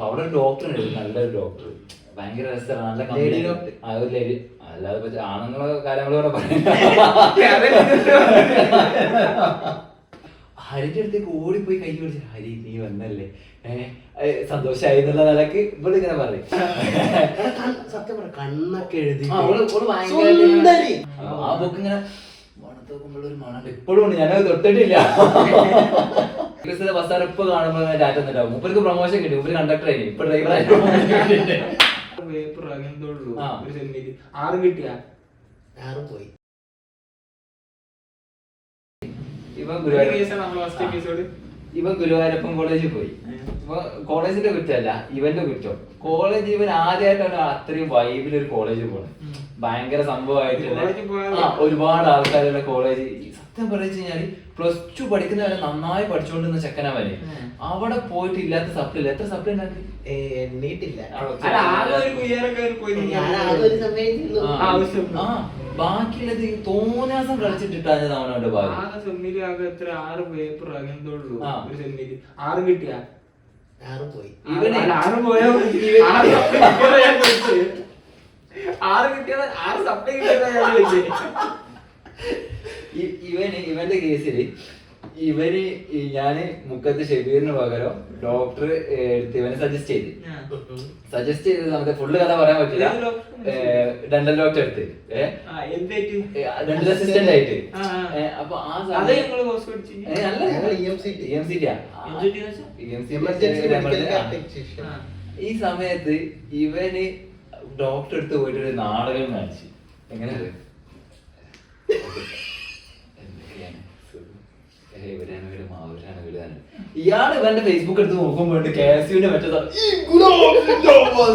അപ്പൊ അവിടെ ഒരു ഡോക്ടർ ഉണ്ട് നല്ലൊരു ഡോക്ടർ ഭയങ്കര രസമാണ് നല്ല കമ്പനി? ആ, ഒരു. അല്ലാതെ ഇപ്പൊ ആണുങ്ങളെ പറയാം ഹരിന്റെ അടുത്തേക്ക് ഓടിപ്പോയി കൈ പിടിച്ചു ഹരി നീ വന്നല്ലേ? ഏഹ് സന്തോഷായി എന്നുള്ള നിലയ്ക്ക് ഇവിടെ ഇങ്ങനെ പറയും. സത്യം പറ കണ്ണൊക്കെ എഴുതി ആ, ബുക്ക് ഇങ്ങനെ മണത്ത് ഒരു മണം ഇപ്പോഴും ഉണ്ട്. ഞാനത് തൊട്ടിട്ടില്ല. ബസ്സാർ ഇപ്പൊ കാണുമ്പോൾ ഡാറ്റ ഒന്നുണ്ടാവും മുപ്പർക്ക് പ്രൊമോഷൻ കിട്ടി. മുപ്പര് കണ്ടക്ടർ ആയി. ഇപ്പൊ ഡ്രൈവർ ആറ് കിട്ടിയാ? ആറ് പോയി. ഇവൻ ഇവൻ ഗുരുവായൂരപ്പൻ കോളേജിൽ പോയി. ഇപ്പൊ കോളേജിന്റെ കുറ്റമല്ല ഇവന്റെ കുറ്റം. കോളേജ് ഇവൻ ആദ്യമായിട്ടാണ് അത്രയും വൈബിൽ ഒരു കോളേജിൽ പോണത് ഭയങ്കര സംഭവമായിട്ടുള്ള ആ ഒരുപാട് ആൾക്കാരുള്ള കോളേജ് സത്യം പറഞ്ഞു കഴിഞ്ഞാൽ പ്ലസ് ടു പഠിക്കുന്നവരെ നന്നായി പഠിച്ചുകൊണ്ടിരുന്ന ചെക്കനാ വരെ അവിടെ പോയിട്ട് ഇല്ലാത്ത സപ്ലി എത്ര സപ്ലി ഉണ്ടാക്കി? എണ്ണീട്ടില്ല. ബാക്കിയുള്ളത് ഈ തോന്നാസം കളിച്ചിട്ടിട്ടാണ് അവനവന്റെ ഭാഗ്യം. ആകെ സെമ്മിൽ ആകെ എത്ര? ആറ് പേപ്പർ അങ്ങനത്തെ ഉള്ളൂ. ഒരു സെന്റിമീറ്റർ ആറ് കിട്ടിയാ? ആറ് പോയി. ഇവന് ആറ്. പോയാ ആറ് കിട്ടിയതാ. ആറ് സപ്ലൈ കിട്ടിയതാ ഞാൻ ഇവന് ഇവന്റെ കേസിൽ ഇവന് ഈ ഞാൻ മുക്കത്ത് ഷെബീറിന് പകരം ഡോക്ടർ എടുത്ത് ഇവനെ സജസ്റ്റ് ചെയ്ത്. സജസ്റ്റ് ചെയ്ത് നമുക്ക് ഫുള്ള് കഥ പറയാൻ പറ്റില്ല. ഡെന്റൽ ഡോക്ടർ എടുത്ത്? ഡെന്റൽ അസിസ്റ്റന്റ് ആയിട്ട്. അപ്പൊ ആ ഈ സമയത്ത് ഇവന് ഡോക്ടർ എടുത്ത് പോയിട്ട് ഒരു നാടകം കാണിച്ചു. എങ്ങനെ ഇവരാണ് മാവൂരാണ് തന്നെ. ഇയാൾ ഇവന്റെ ഫേസ്ബുക്ക് എടുത്ത് നോക്കുമ്പോൾ കെ എസ് യുവിന്റെ മറ്റേ ഈ ഗുലാബിന്റെ ഒപ്പം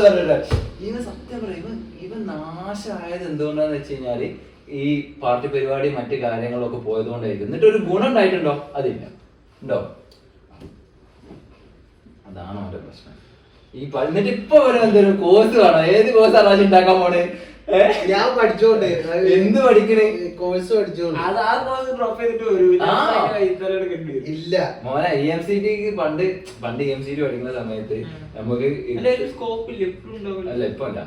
ഇവൻ സത്യം പറയാം ഇവൻ ഇവൻ നാശമായത് എന്തുകൊണ്ടാന്ന് വെച്ച് കഴിഞ്ഞാൽ ഈ പാർട്ടി പരിപാടി മറ്റു കാര്യങ്ങളൊക്കെ പോയതുകൊണ്ടായിരിക്കും. എന്നിട്ട് ഒരു ഗുണം ഉണ്ടായിട്ടുണ്ടോ? അതില്ല. ഉണ്ടോ? അതാണ് അവന്റെ പ്രശ്നം. ഈ എന്നിട്ട് ഇപ്പൊ വരെ എന്തൊരു കോഴ്സ് കാണാം. ഏത് കോഴ്സ് ആണ് ഉണ്ടാക്കാൻ പോണേ? ഞാൻ പഠിച്ചോണ്ട് എന്ത് പഠിക്കണേ? കോഴ്സ് പഠിച്ചോണ്ട്. അത് ആ കോഴ്സ് drop ചെയ്തിട്ട് വരും. ഇല്ല. മോനെ ഇ എം സി ടിക്ക് പണ്ട് പണ്ട് ഇ എം സി ടി പഠിക്കുന്ന സമയത്ത് നമുക്ക് scope ഇല്ല. അല്ല ഇപ്പൊ അല്ല.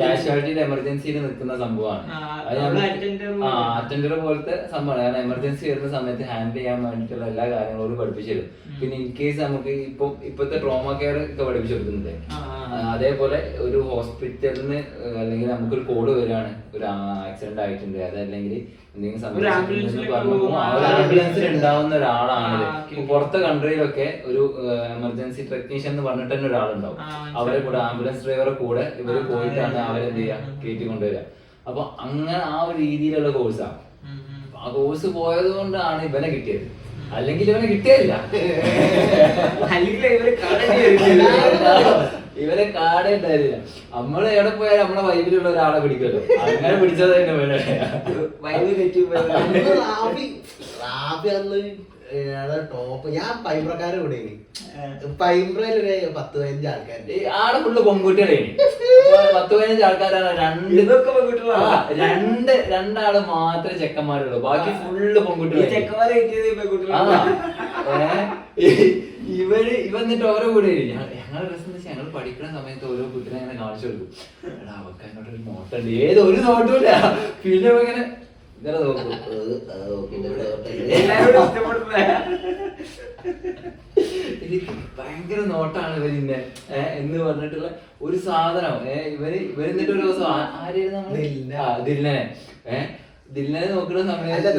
കാഷ്വാലിറ്റിയുടെ എമർജൻസിയിൽ നിൽക്കുന്ന സംഭവമാണ്. അറ്റൻഡർ പോലത്തെ. സംഭവമാണ്. കാരണം എമർജൻസി വരുന്ന സമയത്ത് ഹാൻഡിൽ ചെയ്യാൻ വേണ്ടിയിട്ടുള്ള എല്ലാ കാര്യങ്ങളും പഠിപ്പിച്ചു തരും. പിന്നെ ഇൻ കേസ് നമുക്ക് ഇപ്പൊ ഇപ്പോഴത്തെ ട്രോമ കെയർ ഒക്കെ പഠിപ്പിച്ചു കൊടുക്കുന്നുണ്ട്. അതേപോലെ ഒരു ഹോസ്പിറ്റലിന് അല്ലെങ്കിൽ നമുക്കൊരു കോഡ് വരികയാണ് ഒരു ആക്സിഡന്റ് ആയിട്ടുണ്ട് അതല്ലെങ്കിൽ എന്തെങ്കിലും ഒരു ആംബുലൻസിൽ ഉണ്ടാവുന്ന ഒരാളാണ്. പുറത്തെ കൺട്രിയിലൊക്കെ ഒരു എമർജൻസി ടെക്നീഷ്യൻ എന്ന് പറഞ്ഞിട്ട് തന്നെ ഒരാളുണ്ടാവും. അവരെ കൂടെ ആംബുലൻസ് ഡ്രൈവറെ കൂടെ ഇവർ പോയിട്ടാണ് അവരെ അവരെന്ത് ഉം. കയറ്റി കൊണ്ടുവരിക. അപ്പൊ അങ്ങനെ ആ ഒരു രീതിയിലുള്ള കോഴ്സാണ്. ആ. കോഴ്സ് പോയത് കൊണ്ടാണ് ഇവനെ കിട്ടിയത്. അല്ലെങ്കിൽ ഇവനെ കിട്ടിയില്ല അല്ലെങ്കിൽ ഇവർ കാണേണ്ടി കാടേ ഇവരെ കാണേണ്ടായിരുന്നില്ല നമ്മൾ എവിടെ പോയാലും നമ്മളെ വൈബിലുള്ള ഒരാളെ പിടിക്കുമല്ലോ. അങ്ങനെ പിടിച്ചത് തന്നെ തെറ്റി റാബി റാബി അന്ന് ടോപ്പ് ഞാൻ പൈമ്പ്രക്കാരെ കൂടെ പൈമ്പ്രയിൽ ഒരു പത്ത് പതിനഞ്ച് ആൾക്കാരുണ്ട്. ഈ ആടെ ഫുള്ള് പെൺകുട്ടികളെ പത്ത് പതിനഞ്ച് ആൾക്കാരാണ് രണ്ട് ഇതൊക്കെ പെൺകുട്ടികളാണ്. ആ, രണ്ട് രണ്ടാൾ മാത്രമേ ചെക്കന്മാരുള്ളൂ. ബാക്കി ഫുള്ള് പെൺകുട്ടികൾ ചെക്കന്മാരെ ഇവർ ഇവന്നിട്ട് ഓരോ കൂടെ ഞങ്ങളുടെ രസം വെച്ചാൽ ഞങ്ങൾ പഠിക്കുന്ന സമയത്ത് ഓരോ കുട്ടിനെ അങ്ങനെ കാണിച്ചു കൊടുക്കും എടാ അവർക്ക് എന്നോട് ഒരു നോട്ടുണ്ട് ഏത് ഒരു നോട്ടുമില്ല പിന്നെ ഇങ്ങനെ ഇങ്ങനെ നോക്കും. എനിക്ക് ഭയങ്കര നോട്ടാണ് ഇവരിന്നെ എന്ന് പറഞ്ഞിട്ടുള്ള ഒരു സാധനം. ഏഹ് ഇവർ ഇവർ എന്നിട്ട് ഒരു ദിവസം ആ- ആരെയായിരുന്നു നമ്മൾ? ദിൽന. ആ, ദിൽനനെ. ഏഹ് ദില്ലനെ നോക്കുന്ന സമയത്ത്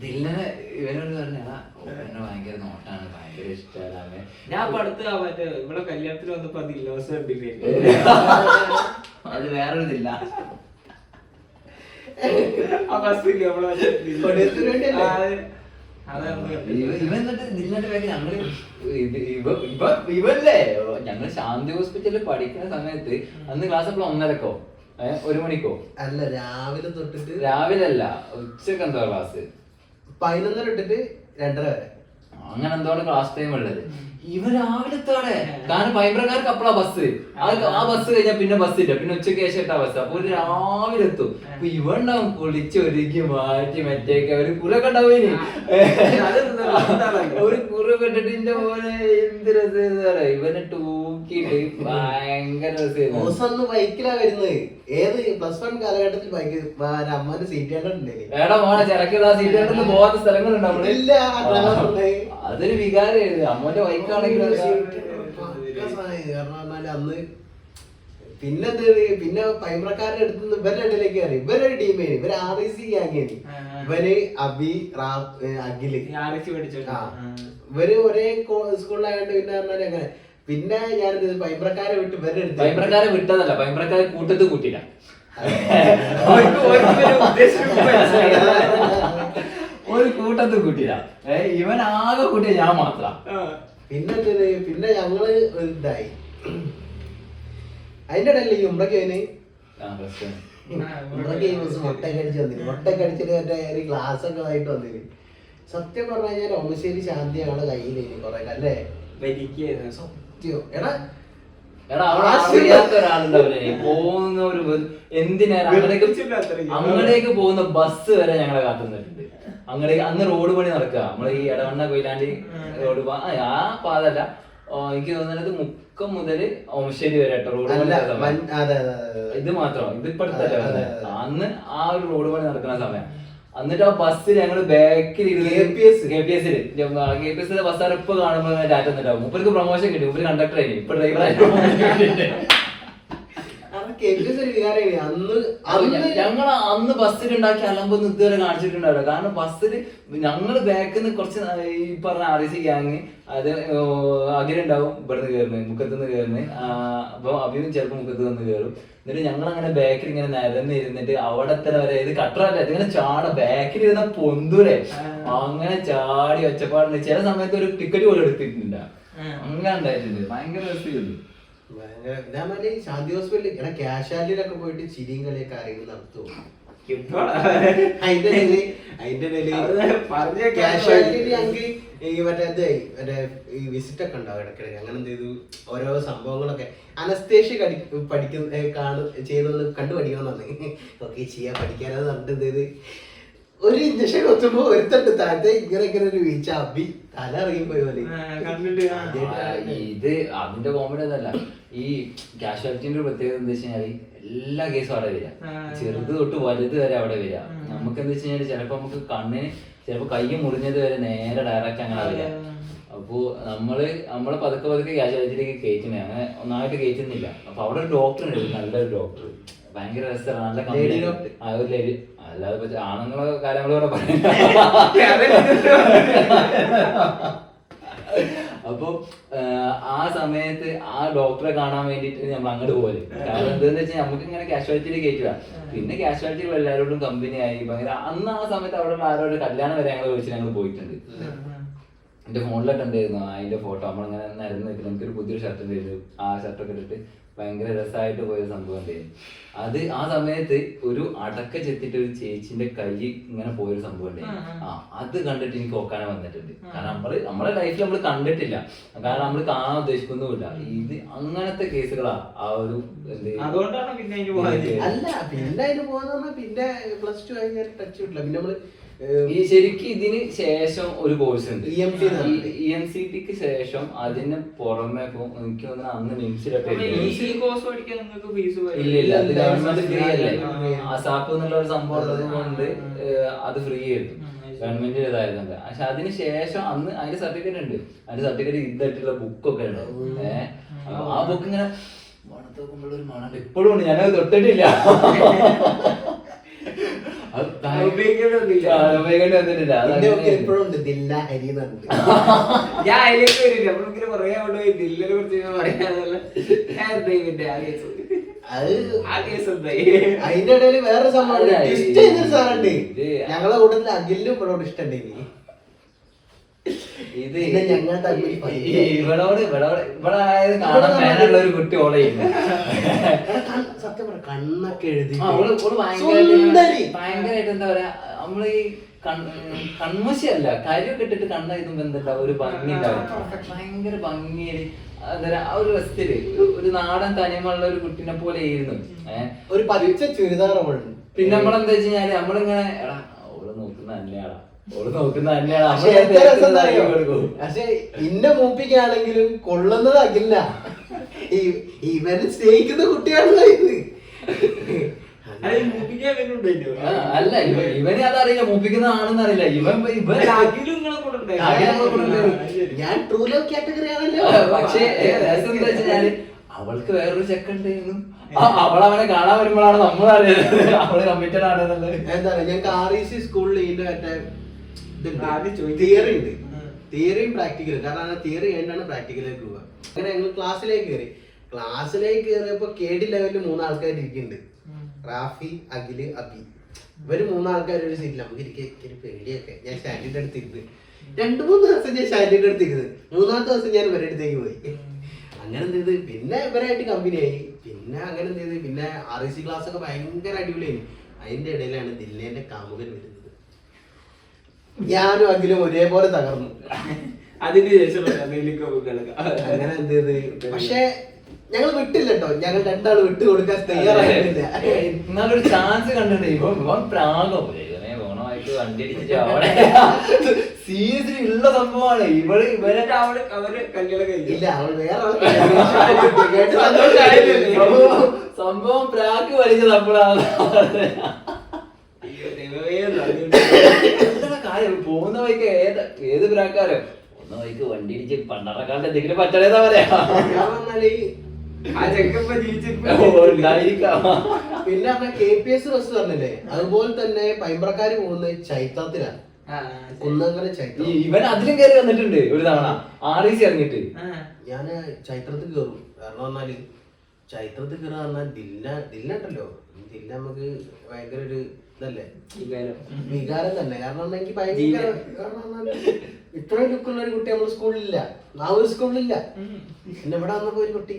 പറഞ്ഞാ എന്നെ ഭയങ്കര നോട്ടാണ് ഭയങ്കര ഇഷ്ടമാണ് ഞാൻ പഠിത്ത മറ്റേ ഇവിടെ കല്യാണത്തിന് വന്നപ്പോ അത് ഇല്ലോസ് കണ്ടില്ലേ അത് വേറൊരു ദില്ല. ഇവല്ലേ? ഞങ്ങൾ ശാന്തി ഹോസ്പിറ്റലിൽ പഠിക്കുന്ന സമയത്ത് അന്ന് ക്ലാസ് അപ്പോൾ ഒന്നരക്കോ? ഒരു മണിക്കോ? അല്ല രാവിലെ തൊട്ടിട്ട് രാവിലെ അല്ല ഉച്ചയ്ക്ക് എന്തോ ക്ലാസ്? പതിനൊന്നര ഇട്ടിട്ട് രണ്ടര വരെ. അങ്ങനെ എന്തോണ്ട് ക്ലാസ് ടൈം ഉള്ളത്? ഇവൻ രാവിലെ എത്തോടെ കാരണം പൈമ്പ്രക്കാർക്ക് അപ്പളാ ബസ് ആ ബസ് കഴിഞ്ഞാൽ പിന്നെ ബസ് ഇല്ല. പിന്നെ ഉച്ചയ്ക്ക് ശേഷം ഇട്ടാ ബസ് അപ്പൊ ഒരു രാവിലെ എത്തും. അപ്പൊ ഇവ ഉണ്ടാവും കുളിച്ച് ഒരുക്കി മാറ്റി മറ്റേക്ക് അവർ കുറൊക്കെ ഉണ്ടാവും? ഒരു കുറൊക്കെ കണ്ടിട്ട് എന്റെ പോലെ എന്ത് രസം ഇവനെ ടൂക്കിട്ട് ഭയങ്കര രസം ബൈക്കിലാ വരുന്നത്. ഏത് പ്ലസ് വൺ കാലഘട്ടത്തിൽ ബൈക്ക് അമ്മന്റെ സീറ്റ് കണ്ടിട്ടുണ്ടേ എടാ മോനെ ചിലക്ക് സീറ്റ് കണ്ടെന്ന് പോകാത്ത സ്ഥലങ്ങളുണ്ടാവും അതൊരു വികാരമായിരുന്നു. അമ്മന്റെ ബൈക്കാണെങ്കിലും കാരണം അന്ന് പിന്നെ പിന്നെ പൈമ്പ്രക്കാരുടെ അടുത്ത് നിന്ന് ഇവരുടെ ഇടയിലേക്ക് കയറി. ഇവരൊരു ടീമേന് ഇവർ ആർ ഐ സി ഗ്യാങ്ങേന് ഇവർ അബി അഖിൽ. ഇവർ ഒരേ സ്കൂളിലായോണ്ട് പിന്നെ പറഞ്ഞാൽ അങ്ങനെ. പിന്നെ ഞാൻ പൈമ്പ്രക്കാരെ വിട്ട് ഇവരുടെ അടുത്ത് പൈമ്പ്രക്കാരെ വിട്ടതല്ല. പൈമ്പ്രക്കാരെ കൂട്ടത്ത് കൂട്ടില്ല ഒരു കൂട്ടത്ത് കൂട്ടില്ല ഇവൻ ആകെ കൂട്ടിയ ഞാൻ മാത്രം. പിന്നെ എന്തിന് പിന്നെ ഞങ്ങൾ ഇതായി. അതിന്റെ ഇടയിൽ ഈ ഉമ്രക്ക് അതിന് ഉമ്രക്ക് ഈ ദിവസം മുട്ടയൊക്കെ അടിച്ച് വന്നിന് മുട്ടയൊക്കെ അടിച്ചിട്ട് മറ്റേ ഒരു ഗ്ലാസ് ഒക്കെ ആയിട്ട് വന്നിന് സത്യം പറഞ്ഞു കഴിഞ്ഞാൽ ഒമശ്ശേരി ശാന്തി കയ്യിൽ ഇനി കൊറേ അല്ലേ. സത്യം. എടാ പോകുന്ന ഒരു എന്തിനാ അങ്ങടേക്ക് പോകുന്ന ബസ് വരെ ഞങ്ങളെ കാത്തു അങ്ങടേക്ക് അന്ന് റോഡ് പണി നടക്കുക നമ്മൾ ഈ ഇടവണ്ണ കൊയിലാണ്ടി റോഡ് ആ, പാത പാതല്ല എനിക്ക് തോന്നുന്നത് മുക്കം മുതൽ ഓമശ്ശേരി വരെ റോഡ് പണി ഇത് മാത്രം. ഇത്. അതെ. അന്ന് ആ ഒരു റോഡ് പണി നടക്കുന്ന സമയം. എന്നിട്ട് ആ ബസ്സിൽ ഞങ്ങൾ ബാക്കിൽ ബസ് കെ പി എസിൽ കെ പി എസ് ബസ്സാർ ഇപ്പൊ കാണുമ്പോൾ ഡാറ്റ ഉണ്ടാവും മുപ്പർക്ക് പ്രൊമോഷൻ കിട്ടി. മുപ്പര് കണ്ടക്ടർ ആയി ഇപ്പൊ ഡ്രൈവർ കാരണം KPS അന്ന് ഞങ്ങൾ അന്ന് ബസ്സിൽ ഉണ്ടാക്കി അലമ്പൊന്നും ഇതുവരെ കാണിച്ചിട്ടുണ്ടാവില്ല. കാരണം ബസ്സിൽ ഞങ്ങൾ ബാക്കിൽ നിന്ന് കുറച്ച് ഈ പറഞ്ഞ സി ഗ്യാങ് അത് അഖിലുണ്ടാവും ഇവിടുന്ന് കയറുന്നത് മുഖത്ത് നിന്ന് കയറുന്നത് അപ്പൊ അഭിയും ചിലപ്പോൾ മുക്കത്ത് നിന്ന് കയറും എന്നിട്ട് ഞങ്ങൾ അങ്ങനെ ബാക്കിൽ ഇങ്ങനെ നിരന്ന് ഇരുന്നിട്ട് അവിടെ തന്നെ വരെ ഇത് കട്ടറല്ല ഇതിങ്ങനെ ചാട ബാക്കിൽ ഇരുന്ന പൊന്തുരെ. അങ്ങനെ ചാടി ഒച്ചപ്പാടുണ്ട്. ചില സമയത്ത് ഒരു ടിക്കറ്റ് പോലും എടുത്തിട്ടില്ല. അങ്ങനെ ഉണ്ടായിട്ടുണ്ട്. ഭയങ്കര രസമായിരുന്നു. ഭയങ്കര ഞാൻ ശാന്തി ഹോസ്പിറ്റലിൽ പോയിട്ട് ചിരിയും കളിയൊക്കെ ആരെങ്കിലും നടത്തുമോ. അതിന്റെ ഇടയിൽ അതിന്റെ ഇടയിൽ ക്യാഷ്വാലിറ്റി ഞങ്ങൾക്ക് ഈ മറ്റേ ഇത് മറ്റേ ഈ വിസിറ്റ് ഒക്കെ ഉണ്ടാവും ഇടയ്ക്കിടയ്ക്ക്. അങ്ങനെ എന്ത് ചെയ്തു? ഓരോ സംഭവങ്ങളൊക്കെ. അനസ്തേഷ്യ കടി പഠിക്കുന്ന കാണു ചെയ്യുന്നത് കണ്ടു പഠിക്കണമെന്നാണ് ഓക്കെ ചെയ്യാൻ പഠിക്കാനെന്ന് പറഞ്ഞിട്ട് എന്ത് ചെയ്ത്? ഒരു ഇഞ്ചക്ഷൻ കൊച്ചുമ്പോ ഒരുത്തണ്ട് താഴത്തെ ഇങ്ങനെ ഇങ്ങനെ ഒരു വീഴ്ച. അബി തല ഇറങ്ങി പോയി പോലെ. ഇത് അതിന്റെ കോമഡി അതല്ല ഈ കാഷ്വാലിറ്റിന്റെ പ്രത്യേകത എന്താ വെച്ച് എല്ലാ കേസും അവിടെ വരിക. ചെറുത് തൊട്ട് വലുത് വരെ അവിടെ വരിക. നമുക്ക് എന്താ വെച്ച് കഴിഞ്ഞാൽ ചിലപ്പോ നമുക്ക് കണ്ണിന് ചിലപ്പോ കൈ മുറിഞ്ഞത് വരെ നേരെ ഡയറക്റ്റ് അങ്ങനെ വരിക. അപ്പോ നമ്മൾ നമ്മൾ പതുക്കെ പതുക്കെ കാഷ്വാലിറ്റിയിലേക്ക് കയറ്റുന്നേ. അങ്ങനെ ഒന്നായിട്ട് കയറ്റുന്നില്ല. അപ്പൊ അവിടെ ഒരു ഡോക്ടർ ഉണ്ട്. നല്ലൊരു ഡോക്ടർ ഭയങ്കര രസമാണ്. നല്ല കമ്പനി ആ ഒരു അല്ലാതെ ഇപ്പൊ ആണുങ്ങളെ കാര്യങ്ങളോടെ പറയാം അപ്പൊ ആ സമയത്ത് ആ ഡോക്ടറെ കാണാൻ വേണ്ടിട്ട് നമ്മൾ അങ്ങോട്ട് പോലെ കാരണം എന്താന്ന് വെച്ചാൽ നമുക്ക് ഇങ്ങനെ കാഷ്വാലിറ്റിയിൽ കയറ്റുക പിന്നെ കാഷ്വാലിറ്റികൾ എല്ലാവരോടും കമ്പനി ആയി. ഭയങ്കര അന്ന് ആ സമയത്ത് അവിടെ ആരോട് കല്യാണം വരെ ഞങ്ങൾ വിളിച്ച് ഞങ്ങൾ പോയിട്ടുണ്ട്. എന്റെ ഫോണിലൊക്കെ ഉണ്ടായിരുന്നു അതിന്റെ ഫോട്ടോ നമ്മളിങ്ങനെ നിരന്ന് നിൽക്കുന്നത് എനിക്കൊരു പുതിയൊരു ഷർട്ട് ഉണ്ടായിരുന്നു ആ ഷർട്ടൊക്കെ ഇട്ടിട്ട് ഭയങ്കര രസമായിട്ട് പോയ സംഭവം ഉണ്ടായിരുന്നു അത് ആ സമയത്ത് ഒരു അടക്ക ചെത്തിട്ട് ഒരു ചേച്ചിന്റെ കൈ ഇങ്ങനെ പോയൊരു സംഭവം ഉണ്ടായിരുന്നു ആ അത് കണ്ടിട്ട് എനിക്ക് ഓക്കാനെ വന്നിട്ടുണ്ട്. കാരണം നമ്മൾ നമ്മളെ ലൈഫിൽ നമ്മൾ കണ്ടിട്ടില്ല. കാരണം നമ്മൾ കാണാൻ ഉദ്ദേശിക്കുന്നുമില്ല ഇത് അങ്ങനത്തെ കേസുകളാ. ആ ഒരു എന്ത് അതുകൊണ്ടാണ് പിന്നെ അല്ല പിന്നെ അതിന് പോകാന്ന് പിന്നെ പ്ലസ് ടു കഴിഞ്ഞാൽ ടച്ച് കിട്ടില്ല പിന്നെ നമ്മൾ ഈ ശരിക്കും ഇതിന് ശേഷം ഒരു കോഴ്സ് ഉണ്ട്. E M C E M C tick ശേഷം അതിന് പുറമെ എനിക്ക് അന്ന് നിങ്ങൾക്ക് ഫീസ് ഇല്ല ഇല്ല. അത് ഇല്ല, ഗവൺമെന്റ് ഫ്രീ അല്ലേ? ആ. അസാപ്പ് എന്നുള്ള ഒരു സംഭവം ഉള്ളത് കൊണ്ട് അത് ഫ്രീ ആയിരുന്നു. ഗവൺമെന്റ് ഇതായിരുന്നുണ്ട് പക്ഷെ അതിന് ശേഷം അന്ന് അതിന്റെ സർട്ടിഫിക്കറ്റ് ഉണ്ട്. അതിന്റെ സർട്ടിഫിക്കറ്റ് ഇതായിട്ടുള്ള ബുക്കൊക്കെ ഉണ്ട്. ഏഹ് ആ ബുക്ക് ഇങ്ങനെ മണത്തോക്കുമ്പോഴൊരു ഒരു മണം ഇപ്പോഴും ഉണ്ട്. ഞാനത് തൊട്ടിട്ടില്ല. ഉണ്ട്. ദില്ല ഹരി എന്ന് പറഞ്ഞിട്ട്. ഞാൻ അതിലേക്ക് വരില്ല. നമ്മളിങ്ങനെ ദില്ലിനെ കുറിച്ച് പറയാന്നുള്ള അതിന്റെ ഇടയിൽ വേറെ സംഭവം ഞങ്ങളെ കൂട്ടത്തിൽ അഖിലിനും ഇവരോട് ഇഷ്ടമുണ്ടെങ്കിൽ ഇത് പിന്നെ ഞങ്ങൾ തമ്മിൽ ഈ- ഇവളോട് ഇവളോട് ഇവിടെ ആയത് കാണാൻ മേലുള്ള ഒരു കുട്ടി ഓളെ സത്യം പറ കണ്ണൊക്കെ എഴുതി അവൾ സുന്ദരി. ഭയങ്കരമായിട്ട് ഭയങ്കരമായിട്ട് എന്താ പറയാ നമ്മൾ ഈ കൺമശിയല്ല കാര്യമൊക്കെ ഇട്ടിട്ട് കണ്ണ ഇതുമ്പോ എന്താ ഒരു ഭംഗി ഉണ്ടാവും. ഭയങ്കര ഭംഗിയിൽ ആ ഒരു രസത്തിൽ ഒരു- നാടൻ തനിമുള്ള ഒരു കുട്ടിനെ പോലെ ആയിരുന്നു. ഒരു പതിച്ച ചുരിദാറുണ്ട് പിന്നെ നമ്മളെന്താ വെച്ച് കഴിഞ്ഞാൽ നമ്മളിങ്ങനെ ഓൾ നോക്കുന്ന തന്നെയാടാ പക്ഷെ ഇന്നെ. മൂപ്പിക്കാണെങ്കിലും കൊള്ളുന്നത് അഖില ഈ- ഇവനെ സ്നേഹിക്കുന്ന കുട്ടിയാണല്ലോ ഇത്. അല്ല ഇവ ഇവന് അതറിയില്ല. മൂപ്പിക്കുന്ന ആണെന്ന് അറിയില്ല. ഇവൻ ഇവൻ. ഞാൻ ട്രൂ ലവ് കാറ്റഗറി ആണല്ലോ. പക്ഷേ രസം എന്താ വെച്ചാൽ അവൾക്ക് വേറൊരു ചെക്കുണ്ടായിരുന്നു അവൾ അവനെ കാണാൻ വരുമ്പോഴാണ് നമ്മൾ അറിയുന്നത്. അവൾ കമ്മിറ്റഡ് ആണെന്നുള്ളത്. എന്താ ഞങ്ങൾക്ക് ആർ ഇ സി സ്കൂളിൽ ഇതിന്റെ മറ്റേ. തിയറി ഉണ്ട്. തിയറിയും പ്രാക്ടിക്കലും കാരണം തിയറി കഴിഞ്ഞാണ് പ്രാക്ടിക്കലേക്ക് പോവുക. അങ്ങനെ ഞങ്ങൾ ക്ലാസ്സിലേക്ക് കയറി ക്ലാസ്സിലേക്ക് കയറിയപ്പോ കേടി ലെവലിൽ മൂന്നാൾക്കാർ ഇരിക്കുന്നുണ്ട്. റാഫി അഖിൽ അബി. ഇവർ മൂന്നാൾക്കാർ ഒരു സീറ്റിൽ നമുക്ക് ഇരിക്കാൻ ഒരു പേടിയൊക്കെ. ഞാൻ സ്റ്റാൻഡിന്റെ അടുത്ത് ഇരുന്ന്. രണ്ടു മൂന്ന് ദിവസം ഞാൻ സ്റ്റാൻഡിന്റെ അടുത്ത് ഇരുന്ന്. മൂന്നാമത്തെ ദിവസം ഞാൻ ഇവരുടെ അടുത്തേക്ക് പോയി. അങ്ങനെ എന്ത് ചെയ്ത്? പിന്നെ ഇവരായിട്ട് കമ്പനിയായി പിന്നെ അങ്ങനെ എന്ത് ചെയ്ത്? പിന്നെ ആർ ഇ സി ക്ലാസ് ഒക്കെ ഭയങ്കര അടിപൊളിയായി. അതിന്റെ ഇടയിലാണ് ദില്ലേന്റെ കാമുകൻ വരുന്നത്. ഞാനും അഖിലും ഒരേപോലെ തകർന്നു. അതിന് ശേഷം. അങ്ങനെ എന്ത് ചെയ്ത്? പക്ഷെ ഞങ്ങൾ വിട്ടില്ല കേട്ടോ ഞങ്ങൾ രണ്ടാൾ വിട്ടു കൊടുക്കാൻ തയ്യാറായിട്ടില്ല. എന്നാലൊരു ചാൻസ് കണ്ടിട്ടുണ്ട്. ഇവൻ പ്രാഗം. സീരിയസ്ലി ഉള്ള സംഭവമാണ്. ഇവൾ ഇവരെ അവൾ അവർ കല്യാണം ഇല്ല അവൾ വേറെ? സംഭവം പ്രാക്ക് വലിച്ച നമ്മളാണ് അയ്യോ ദൈവമേ നന്ദി. എന്താണ് കാര്യം പോകുന്ന വഴിക്ക് ഏത് ഏത് പ്രാക്കാരോ പോകുന്ന വഴിക്ക് വണ്ടി ഇടിച്ച് പണ്ടറക്കാണ്ട് എന്തെങ്കിലും പറ്റണേതാ പറയാ. ഞാൻ പിന്നെ കെ പി എസ് ബസ് പറഞ്ഞില്ലേ അതുപോലെ തന്നെ പൈമ്പ്രക്കാര് പോകുന്നത് ചൈത്രത്തിലാണ് ആ, കുന്നങ്കര ചൈത്രം ഇവൻ അതിലും കയറി വന്നിട്ടുണ്ട് ഒരു തവണ. ആർ ഇ സി ഇറങ്ങിയിട്ട്. ഞാൻ ചൈത്രത്തിൽ കയറും കാരണം പറഞ്ഞാൽ ചൈത്രത്തിൽ കയറുക പറഞ്ഞാൽ ദില്ല ദില്ല ഉണ്ടല്ലോ ദില്ല നമുക്ക് ഭയങ്കര ഒരു ഇതല്ലേ? വികാരം. തന്നെ. കാരണം എനിക്ക് ഭയങ്കര ഇത്രയും ലുക്കുള്ള ഒരു കുട്ടി നമ്മുടെ സ്കൂളിലില്ല. ആ ഒരു സ്കൂളിലില്ല. പിന്നെ ഇവിടെ വന്നപ്പോ ഒരു കുട്ടി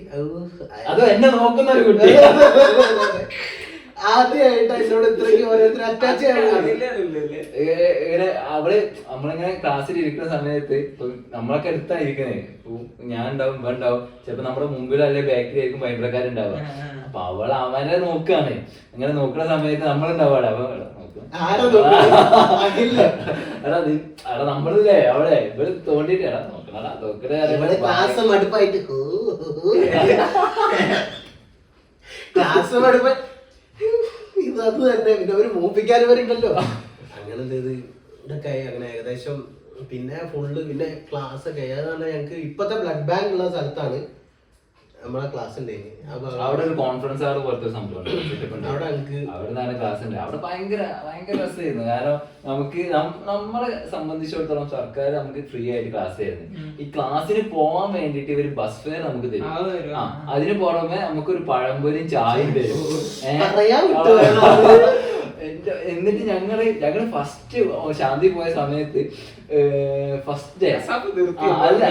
അത് എന്നെ നോക്കുന്ന ഒരു കുട്ടി. ആദ്യമായിട്ട് എന്നോട് ഇത്രയ്ക്ക് ഓരോരുത്തർ അറ്റാച്ച് ഇങ്ങനെ അവൾ നമ്മളിങ്ങനെ ക്ലാസ്സിൽ ഇരിക്കുന്ന സമയത്ത് നമ്മളൊക്കെ അടുത്തായിരിക്കണേ. ഞാൻ ഉണ്ടാവും ഇവ ഉണ്ടാവും ചിലപ്പോ നമ്മുടെ മുമ്പിൽ അല്ലെ ബാക്കിലായിരിക്കും ഭയങ്കരക്കാരുണ്ടാവുക. അപ്പൊ അവൾ അവനെ നോക്കുകയാണ് അങ്ങനെ നോക്കുന്ന സമയത്ത് നമ്മളുണ്ടാവും അവിടെ. അവൾ നമ്മളില്ലേ? അവിടെ. ഇവർ തോണ്ടിട്ട് നോക്കണടാ നോക്കണേ ക്ലാസ് മടുപ്പായിട്ട്. ക്ലാസ് മടുപ്പ് ഇത് അത് തന്നെ പിന്നെ ഒരു മൂപ്പിക്കാൻ വരുന്നുണ്ടല്ലോ അങ്ങനെ എന്ത് ഇതൊക്കെ അങ്ങനെ ഏകദേശം പിന്നെ ഫുള്ള് പിന്നെ ക്ലാസ് ഒക്കെ. ഏതാണ് ഞങ്ങക്ക് ഇപ്പത്തെ ബ്ലഡ് ബാങ്ക് ഉള്ള സ്ഥലത്താണ്. നമ്മളെ ക്ലാസ് അവിടെ ഒരു കോൺഫറൻസ് ആറ് പോലത്തെ സംഭവം. അവിടെ നിന്നാണ് ക്ലാസ് ഉണ്ട്. അവിടെ ഭയങ്കര ഭയങ്കര രസമായിരുന്നു. കാരണം നമുക്ക് നമ്മളെ സംബന്ധിച്ചിടത്തോളം സർക്കാർ നമുക്ക് ഫ്രീ ആയിട്ട് ക്ലാസ് തരുന്നു. ഈ ക്ലാസ്സിന് പോവാൻ വേണ്ടിട്ട് ഇവർ ബസ് ഫെയർ നമുക്ക് തരും. അതിന് പുറമെ നമുക്കൊരു പഴംപൊരിയും ചായയും തരും. എന്നിട്ട് ഞങ്ങൾ ഞങ്ങൾ ഫസ്റ്റ് ശാന്തി പോയ സമയത്ത് ഫസ്റ്റ് ഡേ. അല്ല.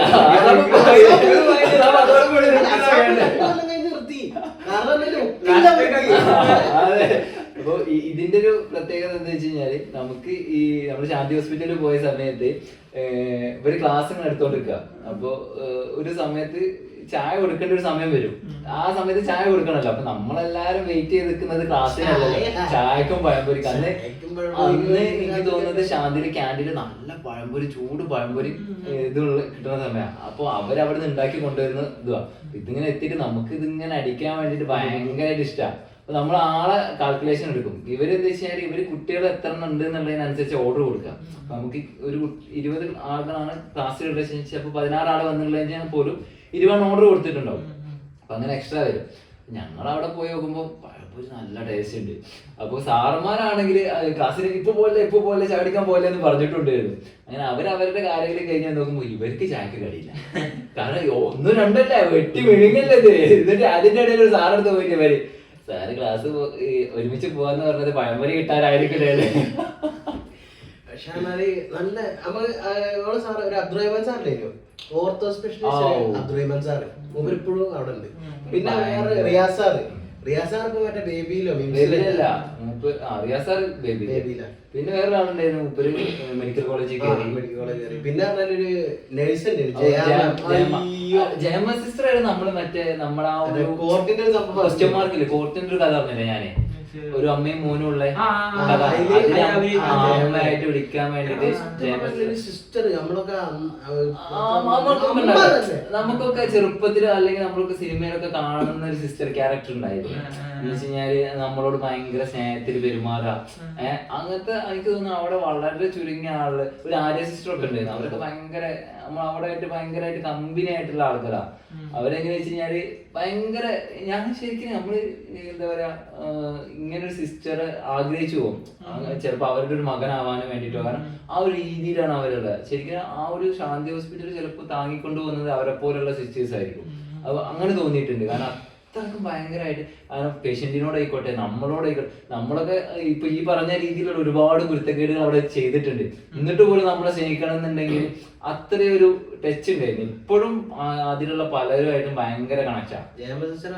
അതെ. അപ്പൊ ഇതിന്റെ ഒരു പ്രത്യേകത എന്താ വെച്ച് കഴിഞ്ഞാൽ നമുക്ക് ഈ നമ്മൾ ശാന്തി ഹോസ്പിറ്റലിൽ പോയ സമയത്ത് ഏർ, ഇവർ ക്ലാസ് എടുത്തോണ്ടിരിക്കുക അപ്പൊ ഒരു സമയത്ത് ചായ കൊടുക്കേണ്ട ഒരു സമയം വരും. ആ സമയത്ത് ചായ കൊടുക്കണല്ലോ. അപ്പൊ നമ്മളെല്ലാരും വെയിറ്റ് ചെയ്ത് നിൽക്കുന്നത് ക്ലാസ്സിനല്ലല്ലോ ചായക്കും പഴംപൊരി അന്ന് അന്ന് എനിക്ക് തോന്നുന്നത് ശാന്തിയുടെ ക്യാന്റീനിൽ നല്ല പഴംപൊരി ചൂട് പഴംപൊരി ഇതുള്ള കിട്ടുന്ന സമയമാണ് അപ്പൊ അവരവിടെ നിന്ന് ഉണ്ടാക്കി കൊണ്ടുവരുന്ന ഇതുവാ. ഇതിങ്ങനെ എത്തിയിട്ട് നമുക്ക് ഇതിങ്ങനെ അടിക്കാൻ വേണ്ടിട്ട് ഭയങ്കരമായിട്ട് ഇഷ്ടമാണ് അപ്പൊ നമ്മൾ ആളെ കാൽക്കുലേഷൻ എടുക്കും. ഇവർ എന്താ വെച്ചാൽ ഇവർ കുട്ടികൾ എത്ര ഉണ്ട് എന്നുള്ളതിനനുസരിച്ച് ഓർഡർ കൊടുക്കുക. നമുക്ക് ഒരു ഇരുപത് ആളുകളാണ് ക്ലാസ്സിൽ ഉള്ളത്. പതിനാറ് ആൾ വന്നുള്ളതിന് പോലും ഇരുപത് ഓർഡർ കൊടുത്തിട്ടുണ്ടാവും. അപ്പൊ അങ്ങനെ എക്സ്ട്രാ വരും. ഞങ്ങൾ അവിടെ പോയി നോക്കുമ്പോൾ പഴപ്പൊരി നല്ല ടേസ്റ്റ് ഉണ്ട്. അപ്പൊ സാറന്മാരാണെങ്കിൽ ക്ലാസ്സിൽ ഇപ്പൊ പോലെ ഇപ്പൊ പോലെ ചാടിക്കാൻ പോലെ എന്ന് പറഞ്ഞിട്ടുണ്ടായിരുന്നു. അങ്ങനെ അവർ അവരുടെ കാര്യങ്ങൾ കഴിഞ്ഞാൽ നോക്കുമ്പോൾ ഇവർക്ക് ചായക്ക് കഴിയില്ല കാരണം ഒന്നും രണ്ടല്ല വെട്ടി വിഴുങ്ങല്ലേ ഇത്. എന്നിട്ട് അതിന്റെ ഇടയിൽ ഒരു സാറെടുത്ത് പോയിട്ട് വരെ സാറ് ക്ലാസ് ഒരുമിച്ച് പോവാന്ന് പറഞ്ഞത് പഴംപൊരി കിട്ടാനായിരിക്കില്ലേ പക്ഷെ എന്നാൽ നല്ല നമ്മൾ നമ്മൾ സാറ് ഒരു അബ്ദുറഹ്മാൻ സാറില്ലേ? ഓർത്തോ ആ, സ്പെഷ്യലിസ്റ്റ് ഓ. അബ്ദുറഹ്മാൻ സാറ്. മൂപ്പർ ഇപ്പോഴും അവിടെ ഉണ്ട്. ഉം. പിന്നെ വേറെ. റിയാസ് മറ്റേ ബേബിയിലോ ബേബിയിലല്ല റിയാസ് സാർ പിന്നെ വേറെ ആളുണ്ടായിരുന്നു മൂപ്പര് മെഡിക്കൽ കോളേജിൽ കയറി മെഡിക്കൽ കോളേജ് കയറി പിന്നെ നേഴ്സ് ഉണ്ട് ജയമ. സിസ്റ്റർ ആയിരുന്നു നമ്മൾ മറ്റേ നമ്മളാ ഒരു കോർട്ടിന്റെ ഒരു സംഭവം ക്വസ്റ്റ്യൻ മാർക്കില്ലേ കോർട്ടിന്റെ ഒരു കഥ പറഞ്ഞില്ലേ ഞാൻ? ഒരു അമ്മയും മോനും ഉള്ള കഥ. അമ്മയായിട്ട് വിളിക്കാൻ വേണ്ടിട്ട് സിസ്റ്റർ നമ്മളൊക്കെ നമുക്കൊക്കെ ചെറുപ്പത്തിൽ അല്ലെങ്കിൽ നമ്മളൊക്കെ സിനിമയിലൊക്കെ കാണുന്ന ഒരു സിസ്റ്റർ ക്യാരക്ടർ ഉണ്ടായിരുന്നു. എന്ന് വെച്ച് കഴിഞ്ഞാൽ നമ്മളോട് ഭയങ്കര സ്നേഹത്തിൽ പെരുമാറുക ഏഹ് അങ്ങനത്തെ എനിക്ക് തോന്നുന്നു അവിടെ വളരെ ചുരുങ്ങിയ ആൾ. ഒരു ആര്യ സിസ്റ്റർ ഒക്കെ ഉണ്ടായിരുന്നു. അവരൊക്കെ ഭയങ്കര നമ്മൾ അവിടെ ആയിട്ട് ഭയങ്കരമായിട്ട് കമ്പനി ആയിട്ടുള്ള ആൾക്കാരാ. അവരെങ്ങനെ വെച്ച് കഴിഞ്ഞാൽ ഭയങ്കര ഞാൻ ശരിക്കും നമ്മൾ എന്താ പറയാ ഇങ്ങനെ ഒരു സിസ്റ്റർ ആഗ്രഹിച്ചു പോകും. ചിലപ്പോൾ ചിലപ്പോ അവരുടെ ഒരു മകനാവാനും വേണ്ടിട്ടോ കാരണം ആ ഒരു രീതിയിലാണ് അവരുള്ളത്. ശരിക്കും ആ ഒരു ശാന്തി ഹോസ്പിറ്റൽ ചിലപ്പോൾ താങ്ങിക്കൊണ്ടു പോകുന്നത് അവരെ പോലുള്ള സിസ്റ്റേഴ്സ് ആയിരിക്കും. അപ്പൊ അങ്ങനെ തോന്നിയിട്ടുണ്ട്. കാരണം അത്രക്കും ഭയങ്കരമായിട്ട് കാരണം പേഷ്യന്റിനോടായിക്കോട്ടെ നമ്മളോടായിക്കോട്ടെ നമ്മളൊക്കെ ഇപ്പൊ ഈ പറഞ്ഞ രീതിയിലുള്ള ഒരുപാട് കുരുത്തക്കേടുകൾ അവിടെ ചെയ്തിട്ടുണ്ട്. എന്നിട്ട് പോലും നമ്മളെ സ്നേഹിക്കണം എന്നുണ്ടെങ്കിൽ അത്രയൊരു ഒരു ടച്ച് ഉണ്ടായിരുന്നു. ഇപ്പോഴും അതിലുള്ള പലരുമായിട്ടും ഭയങ്കര കണക്റ്റാ ജയമ സിസ്റ്റർ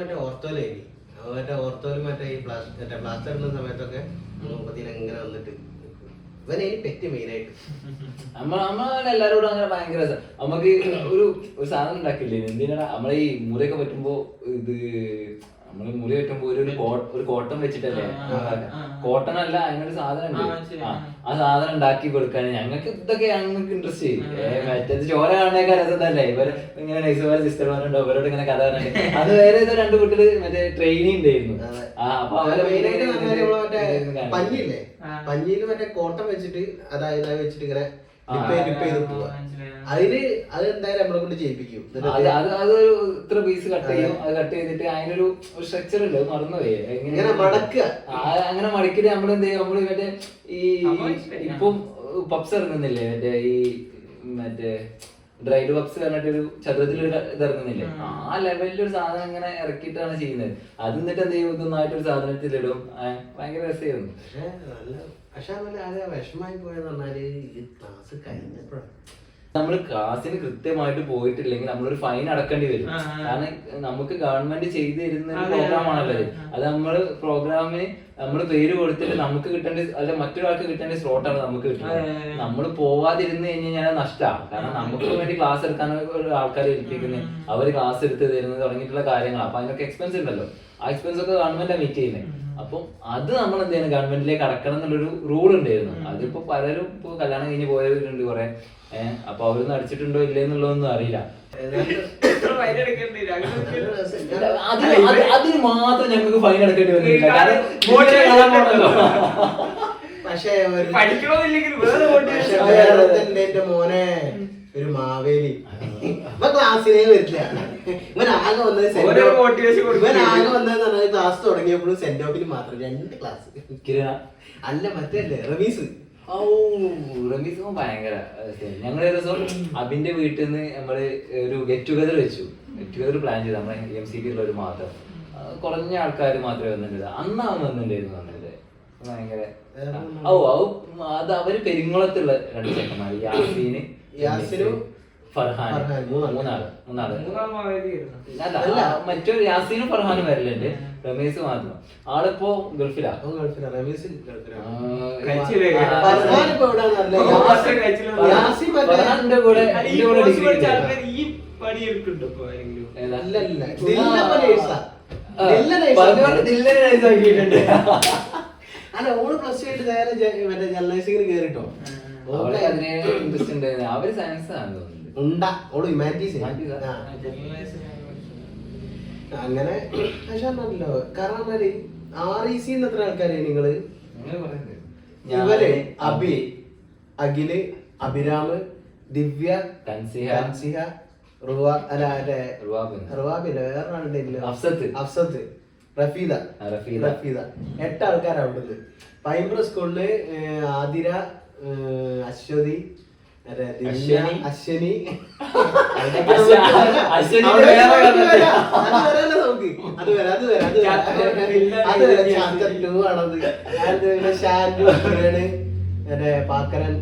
മറ്റേ ഓർത്തോലും മറ്റേ ഈ പ്ലാസ്റ്റർ മറ്റേ പ്ലാസ്റ്റർ ഇടുന്ന സമയത്തൊക്കെ മുപ്പത്തിന് ഇങ്ങനെ വന്നിട്ട് ഇവനെ പെറ്റ് മെയിനായിട്ട് നമ്മ നമ്മളെല്ലാരോടും അങ്ങനെ ഭയങ്കര രസം. നമുക്ക് ഒരു ഒരു സാധനം ഉണ്ടാക്കില്ലേ? എന്തിനാ നമ്മളെ ഈ മുറിയൊക്കെ പറ്റുമ്പോ ഇത് നമ്മൾ മുറി പറ്റുമ്പോ ഒരു ഒരു കോട്ടൺ വെച്ചിട്ടല്ലേ. കോട്ടൺ അല്ല അതിനൊരു സാധനം ഉണ്ട് ആ സാധനം ഉണ്ടാക്കി കൊടുക്കാൻ ഞങ്ങൾക്ക് ഇതൊക്കെ ഞങ്ങൾക്ക് ഇൻട്രസ്റ്റ്. മറ്റേത് ചോര കാണുന്നേക്കാൾ രസത്തല്ലേ? ഇവർ ഇങ്ങനെ നൈസുമാർ സിസ്റ്റർമാരുണ്ടോ അവരോട് ഇങ്ങനെ കഥ പറഞ്ഞിട്ട് അത് വേറെ ഏതോ രണ്ടു കുട്ടികൾ മറ്റേ ട്രെയിനിങ് ഉണ്ടായിരുന്നു. ആ അപ്പൊ അവരെ പഞ്ഞില്ലേ. പഞ്ഞിയിൽ മറ്റേ കോട്ടം വെച്ചിട്ട് അതായത് വെച്ചിട്ട് ഇങ്ങനെ ഡിപ്പ് ചെയ്ത് പോവാ. മനസ്സിലായി. അതിന് അത് എന്തായാലും നമ്മളെ കൊണ്ട് ചെയ്യിപ്പിക്കും അത് അത് അതൊരു ഇത്ര പീസ് കട്ട് ചെയ്യും. അത്. കട്ട് ചെയ്തിട്ട് അതിനൊരു സ്ട്രക്ചർ ഉണ്ട്. അത് മറന്നുപോയി. എങ്ങനെ മടക്കുക. ആ, അങ്ങനെ മടക്കിട്ട് നമ്മൾ എന്ത് ചെയ്യും? നമ്മൾ മറ്റേ ഈ. ഇപ്പം പപ്സ് ഇറങ്ങുന്നില്ലേ? മറ്റേ ഈ മറ്റേ ഡ്രൈഡ് പപ്സ് പറഞ്ഞിട്ട് ഒരു ചതുരത്തിൽ ഒരു ഇത് ഇറങ്ങുന്നില്ലേ? ആ. ലെവലിൽ ഒരു സാധനം ഇങ്ങനെ ഇറക്കിയിട്ടാണ് ചെയ്യുന്നത്. അത് എന്നിട്ട് എന്ത് ചെയ്യും? ഇതൊന്നായിട്ട് ഒരു സാധനത്തിലിടും. ഭയങ്കര രസമായിരുന്നു. പക്ഷെ നല്ല പക്ഷെ നല്ല ആകെ വിഷമായി പോയെന്ന് പറഞ്ഞാൽ ഈ ക്ലാസ് കഴിഞ്ഞപ്പോഴാണ്. നമ്മൾ ക്ലാസ്സിന് കൃത്യമായിട്ട് പോയിട്ടില്ലെങ്കിൽ നമ്മളൊരു ഫൈൻ അടക്കേണ്ടി വരും. കാരണം നമുക്ക് ഗവൺമെന്റ് ചെയ്തു തരുന്ന ഒരു പ്രോഗ്രാം ആണല്ലോ. അത് നമ്മൾ പ്രോഗ്രാമിന് നമ്മൾ പേര് കൊടുത്തിട്ട് നമുക്ക് കിട്ടേണ്ട അല്ല മറ്റൊരാൾക്ക് കിട്ടേണ്ട സ്ലോട്ടാണ് നമുക്ക് കിട്ടുന്നത്. നമ്മൾ പോവാതിരുന്ന് കഴിഞ്ഞ് കഴിഞ്ഞാൽ നഷ്ടമാണ് കാരണം നമുക്ക് വേണ്ടി ക്ലാസ് എടുക്കാൻ ആൾക്കാർ ഏൽപ്പിക്കുന്നത് അവർ ക്ലാസ് എടുത്ത് തരുന്നത് തുടങ്ങിയിട്ടുള്ള കാര്യങ്ങളാണ് അപ്പൊ അതിനൊക്കെ എക്സ്പെൻസ് ഉണ്ടല്ലോ. ആ എക്സ്പെൻസ് ഒക്കെ ഗവൺമെന്റ് മീറ്റ് ചെയ്യുന്നത് അപ്പൊ അത് നമ്മൾ എന്ത് ചെയ്യണം? ഗവൺമെന്റിലേക്ക് അടക്കണം എന്നുള്ളൊരു റൂൾ ഉണ്ടായിരുന്നു. അതിപ്പോ പലരും ഇപ്പൊ കല്യാണം കഴിഞ്ഞ് പോയവരുണ്ട് കുറെ. ഏഹ് അപ്പൊ അവരൊന്നും അടിച്ചിട്ടുണ്ടോ ഇല്ലേ എന്നുള്ളതൊന്നും അറിയില്ല. അതിന് മാത്രം ഞങ്ങൾക്ക് ഫൈൻ അടക്കേണ്ടി വന്നില്ല. പക്ഷേ എന്റെ മോനെ ഒരു മാവേലി. ഇവൻ ക്ലാസ്സിലേ വരില്ല. ഇവൻ ആകെ വന്നത്. ഇവൻ ആകെ വന്നത് പറഞ്ഞാൽ ക്ലാസ് തുടങ്ങിയപ്പോഴും സെന്റ് ഓഫിൽ മാത്രം. രണ്ട് ക്ലാസ് അല്ല മറ്റേ റമീസ്. റമീസ് മോൻ ഭയങ്കര ഞങ്ങൾ ഒരു ദിവസം അബിന്റെ വീട്ടിൽ നിന്ന് നമ്മൾ ഒരു ഗെറ്റ് ടുഗദർ വെച്ചു. ഗെറ്റ് ടുഗദർ പ്ലാൻ ചെയ്തു. നമ്മളെ എം സി ഉള്ള ഒരു മാത്രം. കുറഞ്ഞ ആൾക്കാർ മാത്രമേ വന്നിട്ടുള്ളൂ അന്ന് അവൻ വന്നിട്ടുണ്ടായിരുന്നു വന്നത്. ഭയങ്കര ഓ ഓ ഔ, അത് അവർ പെരിങ്ങുളത്തുള്ള രണ്ട് ചെക്കന്മാര്. യാസീന് യാസിനും ഫർഹാൻ മൂന്നാൾ. മൂന്നാൾ. അല്ല മറ്റൊരു യാസീനും ഫർഹാനും വരലുണ്ട്. രമേശ് മാത്രം. ആളിപ്പോ ഗൾഫിലാ? ഗൾഫിലാണ് റമീസ് കൂടെ അല്ല, ഓൾ പ്ലസ് ടു ആയിട്ട് നേരെ ജ- മറ്റേ ജേർണലിസ്റ്റിങ്ങിന് കേറിട്ടോ? അവൾക്ക് അതിന് ഇൻട്രസ്റ്റ് ഉണ്ടായിരുന്നു അവർ സയൻസ് ആണ് തോന്നുന്നത് ഉണ്ടാ. ഓൾ ഹ്യൂമാനിറ്റീസ് journalism അങ്ങനെ പക്ഷെ നല്ലോ കാരണം ആർ ഇ സി എത്ര ആൾക്കാരെ നിങ്ങൾ? ഇവരെ അബി അഖിൽ അഭിരാമ് ദിവ്യ തൻസിഹ, തൻസിഹ റുവ അല്ല മറ്റേ റുവാബ്, റുവാബില്ല വേറെ അഫ്സത്ത്. അഫ്സത്ത്. റഫീദ. റഫീദ. എട്ട് ആൾക്കാർ അവിടുന്ന്. പൈമ്പ്ര സ്കൂളിൽ ആതിര അശ്വതി അശ്വനി. അശ്വനി അശ്വ- അശ്വനിന്റെ അവിടെ വേറെ അത് കണ്ടിട്ട്. വരാം, അത് വരാമല്ലോ നമുക്ക്. അത് വരാം, അത് വരാം, അത് വരാം. ഇല്ല, അത് വരാം, ഇല്ല, ചാപ്റ്റർ two ആണത്. അത് പിന്നെ ഷാൻഡു അവരാണ് മറ്റേ പാക്കരൻ.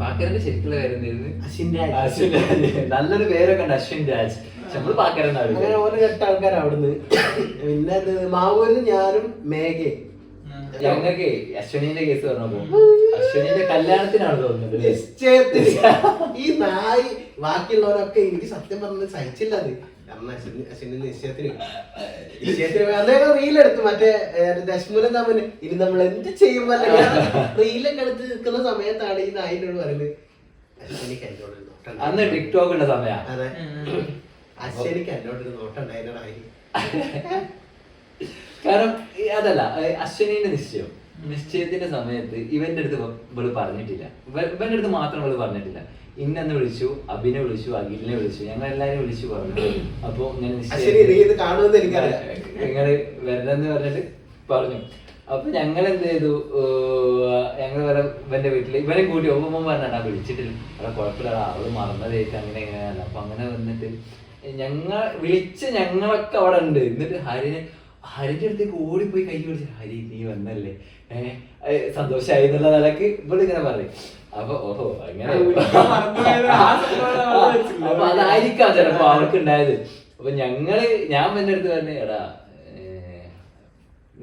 പാക്കരന്റെ ശരിക്കുള്ള പേര് അശ്വിൻ രാജ്. അശ്വിൻ രാജ്. നല്ലൊരു പേരൊക്കെ ഉണ്ട് അശ്വിൻ രാജ്. നമ്മൾ പാക്കരൻ അങ്ങനെ ഓരോ എട്ട് ആൾക്കാർ അവിടുന്ന്. പിന്നെ മാവൂരിന് മാവൂരിൽ ഞാനും മേഘയും. ഞങ്ങൾക്ക് അശ്വനിന്റെ കേസ് പറഞ്ഞപ്പോ അശ്വനിന്റെ കല്യാണത്തിനാണ് തോന്നുന്നത് നിശ്ചയത്തിന് ഈ നായി ബാക്കിയുള്ളവരൊക്കെ എനിക്ക് സത്യം പറഞ്ഞത് സഹിച്ചില്ല അത്. കാരണം അശ്വിന് അശ്വിന്റെ നിശ്ചയത്തിന്. നിശ്ചയത്തിന് അദ്ദേഹം റീലെടുത്തു മറ്റേ ദശമൂലം തമ്മിൽ ഇനി നമ്മൾ എന്ത് ചെയ്യും റീലൊക്കെ എടുത്ത് നിൽക്കുന്ന സമയത്താണ് ഈ നായിനോട് പറയുന്നത്. അശ്വിനിക്ക് എന്നോട് നോട്ടം ഉണ്ടായിരുന്നു." അന്ന് ടിക്ടോക്ക് ഉള്ള സമയ. അതെ. അശ്വിനിക്ക് എന്നോട് ഒരു നോട്ടം ഉണ്ടായിരുന്നു നായി. കാരണം അതല്ല അശ്വനിയുടെ അശ്വിനിന്റെ നിശ്ചയം. നിശ്ചയത്തിന്റെ സമയത്ത് ഇവന്റെ അടുത്ത് ഇവ- ഇവൾ പറഞ്ഞിട്ടില്ല. ഇവ- ഇവന്റെ അടുത്ത് മാത്രം ഇവൾ പറഞ്ഞിട്ടില്ല. ഇന്നെന്ന് വിളിച്ചു അഭിനെ വിളിച്ചു അഖിലിനെ വിളിച്ചു ഞങ്ങൾ എല്ലാരും വിളിച്ചു പറഞ്ഞു. അപ്പൊ ഞങ്ങൾ അശ്വിനി നീ ഇത് കാണുമെന്ന് എനിക്കറിയാം. നിങ്ങൾ വരണമെന്ന് പറഞ്ഞിട്ട് പറഞ്ഞു. അപ്പൊ ഞങ്ങൾ എന്ത് ചെയ്തു ഞങ്ങൾ വരെ ഇവന്റെ വീട്ടിൽ ഇവനെ കൂട്ടി ഒപ്പം പറഞ്ഞാ വിളിച്ചിട്ടില്ല. അവിടെ കുഴപ്പമില്ല. അവൾ മറന്നതേക്ക് അങ്ങനെ എങ്ങനെയല്ല അപ്പൊ അങ്ങനെ വന്നിട്ട് ഞങ്ങൾ വിളിച്ച് ഞങ്ങളൊക്കെ അവിടെ ഉണ്ട്. എന്നിട്ട് ഹരിനെ ഹരിന്റെ അടുത്തേക്ക് ഓടിപ്പോയി കൈ പിടിച്ചു ഹരി നീ വന്നല്ലേ? ഏഹ് സന്തോഷായി എന്നുള്ള നിലയ്ക്ക് ഇവിടെ ഇങ്ങനെ പറയും. അപ്പൊ ഓഹോ അങ്ങനെ. അപ്പൊ അതായിരിക്കാം ചിലപ്പോ അവർക്ക് ഉണ്ടായത് അപ്പൊ ഞങ്ങൾ ഞാൻ എന്റെ അടുത്ത് പറഞ്ഞു എടാ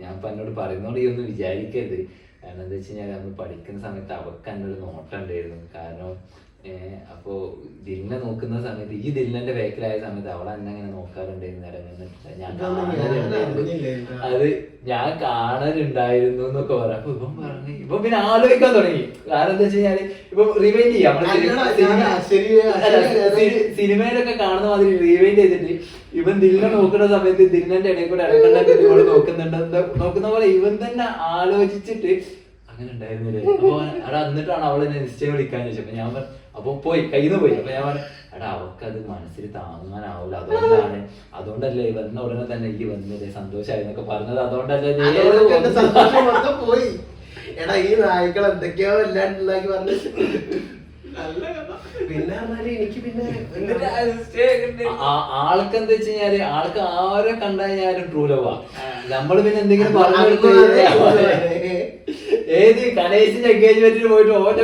ഞാൻ ഇപ്പൊ എന്നോട് പറയുന്നോണ്ട് ഈ ഒന്നും വിചാരിക്കരുത്. കാരണം എന്താ വെച്ച് കഴിഞ്ഞാൽ അന്ന് പഠിക്കുന്ന സമയത്ത് അവർക്ക് എന്നോട് നോട്ടം ഉണ്ടായിരുന്നു. കാരണം ഏഹ്, അപ്പോ ദിലിനെ നോക്കുന്ന സമയത്ത് ഈ ദിലിനന്റെ ബാക്കിലായ സമയത്ത് അവളെ എന്നെ അങ്ങനെ നോക്കാറുണ്ട് ഞാൻ. അറിഞ്ഞില്ല. അത് ഞാൻ കാണലുണ്ടായിരുന്നു എന്നൊക്കെ പറയാം അപ്പൊ ഇപ്പം പറഞ്ഞു ഇപ്പൊ പിന്നെ ആലോചിക്കാൻ തുടങ്ങി. കാരണം എന്താ വെച്ച് കഴിഞ്ഞാൽ ഇപ്പൊ റിവൈൻഡ് ചെയ്യാം. സിനിമയിലൊക്കെ കാണുന്ന മാതിരി റിവൈൻഡ് ചെയ്തിട്ട് ഇവൻ ദിലിനെ നോക്കുന്ന സമയത്ത് ദിലിനന്റെ ഇടയിൽ കൂടെ ഇടക്കണ്ട ഇവൾ നോക്കുന്നുണ്ട്. നോക്കുന്ന പോലെ ഇവൻ തന്നെ ആലോചിച്ചിട്ട് അങ്ങനെ ഉണ്ടായിരുന്നില്ലേ? അപ്പൊ അവിടെ എന്നിട്ടാണ് അവളെ എന്നെ നിശ്ചയം വിളിക്കാൻ ചോദിച്ചത്. ഞാൻ പറഞ്ഞു അപ്പൊ പോയി കയ്യിൽ നിന്ന് പോയി. അപ്പൊ ഞാൻ പറഞ്ഞു എടാ അത് മനസ്സിൽ താങ്ങാനാവില്ല അതുകൊണ്ടാണ് അതുകൊണ്ടല്ലേ വന്ന ഉടനെ തന്നെ ഈ വന്നില്ലേ സന്തോഷമായി എന്നൊക്കെ പറഞ്ഞത്. അതുകൊണ്ടല്ലേ പോയി. എടാ ഈ നായ്ക്കൾ എന്തൊക്കെയോ ഇല്ലാണ്ടുണ്ടാക്കി പറഞ്ഞു. നല്ല കഥ. പിന്നെ എനിക്ക് പിന്നെ ആൾക്ക് എന്താ വെച്ച് കഴിഞ്ഞാൽ ആൾക്ക് ആരെ കണ്ടാലും ട്രൂ ലവാ നമ്മൾ പിന്നെ എന്തെങ്കിലും പറഞ്ഞു ഏത് കനേശിന്റെ എൻഗേജ്മെന്റിന് പോയിട്ട് ഓറ്റ